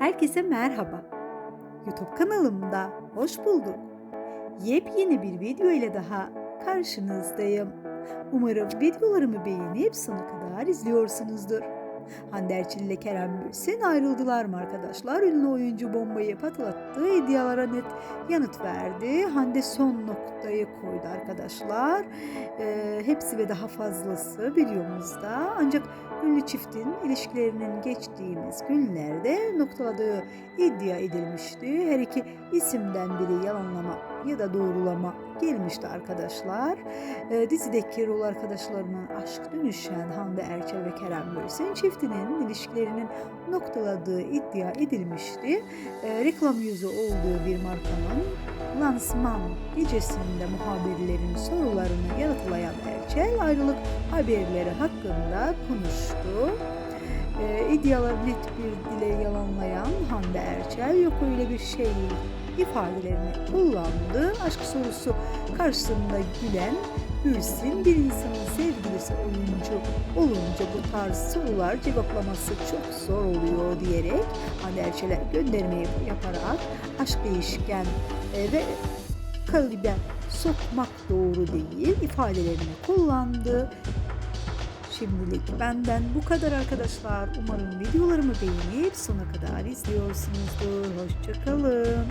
Herkese merhaba. YouTube kanalımda hoş bulduk. Yepyeni bir video ile daha karşınızdayım. Umarım videolarımı beğenip sonuna kadar izliyorsunuzdur. Hande Erçel ile Kerem Bürsin ayrıldılar mı arkadaşlar? Ünlü oyuncu bombayı patlattığı iddialara net yanıt verdi. Hande son noktayı koydu arkadaşlar. Ee, hepsi ve daha fazlası videomuzda. Ancak ünlü çiftin ilişkilerinin geçtiğimiz günlerde noktaladığı iddia edilmişti. Her iki isimden biri yalanlama ya da doğrulama gelmişti arkadaşlar. Ee, dizideki rol arkadaşlarının aşk dönüşen Hande Erçel ve Kerem Bürsin çiftinin ilişkilerinin noktaladığı iddia edilmişti. Ee, reklam yüzü olduğu bir markanın lansman gecesinde muhabirlerin sorularını yanıtlayan Erçel ayrılık haberleri hakkında konuştu. Ee, iddiaları net bir dile yalanlayan Hande Erçel yok öyle bir şey ifadelerini kullandı. Aşk sorusu karşısında gülen Gülsin bir insanın sevgilisi oyuncu olunca bu tarz sorular cevaplaması çok zor oluyor diyerek Hande Erçel'e göndermeyi yaparak aşk değişken e, ve kalıbe sokmak doğru değil ifadelerini kullandı. Şimdilik benden bu kadar arkadaşlar. Umarım videolarımı beğenip sona kadar izliyorsunuzdur. Hoşçakalın.